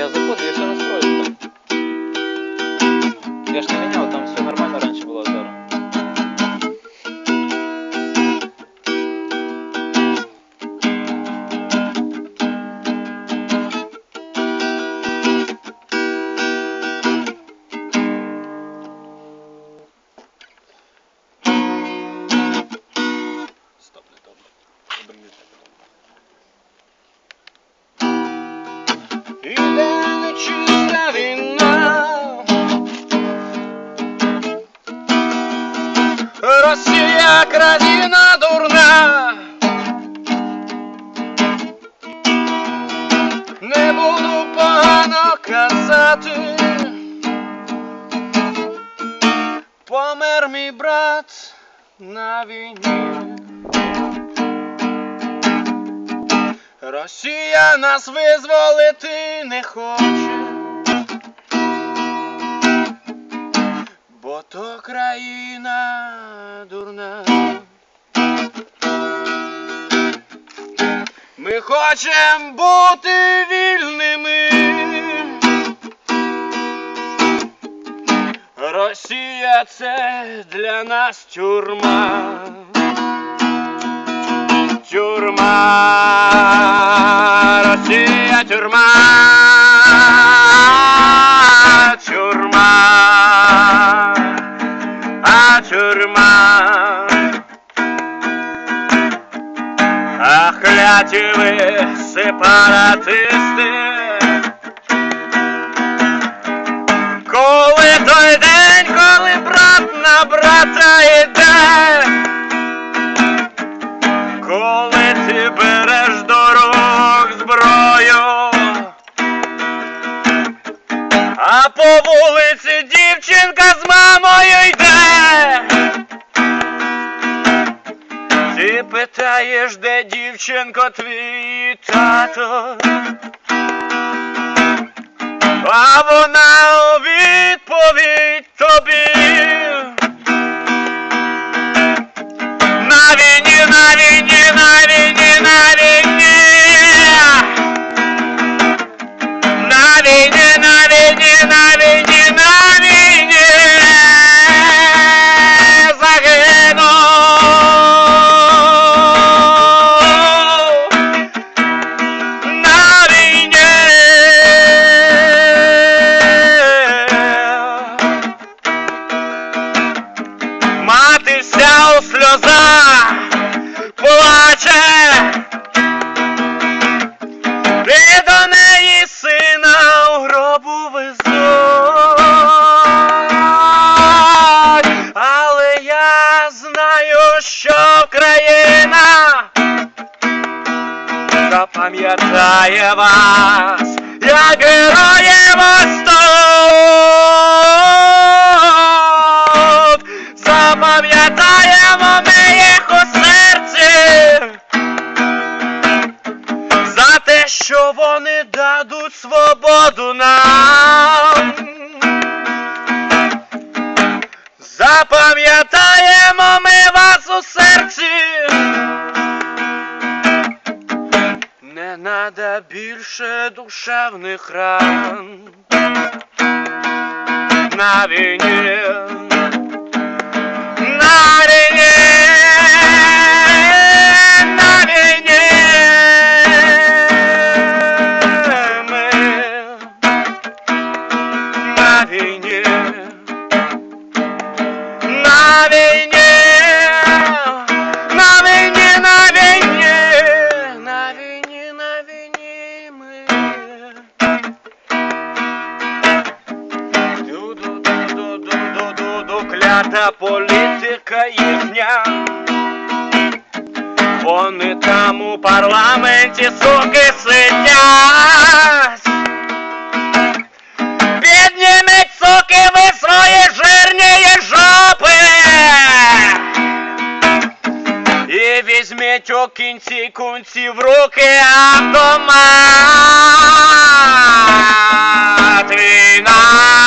Я заходжу, я все настрою. Я ж не міняв, Росія країна дурна. Не буду погано казати. Помер мій брат на війні. Росія нас визволити не хоче, то країна дурна. Ми хочемо бути вільними. Росія це для нас тюрма. Тюрма, Росія, тюрма, а кляті ви сепаратисти. Коли той день, коли брат на брата йде. Коли ти береш до рук зброю, а по вулиці дівчинка з мамою йде. Ти питаєш, де дівчинко твій тато, а вона запам'ятає вас, як героїв дадуть свободу нам. Запам'ятаємо ми вас у серці. Не надо більше душевних ран на війні. На війні. На війні, на війні, на війні, на війні, на війні ми. Ду-ду-ду-ду-ду-ду-ду, клята політика їхня. Вони там у парламенті суки сидять. нитьок, кінці кунці в руки автомат. Війна.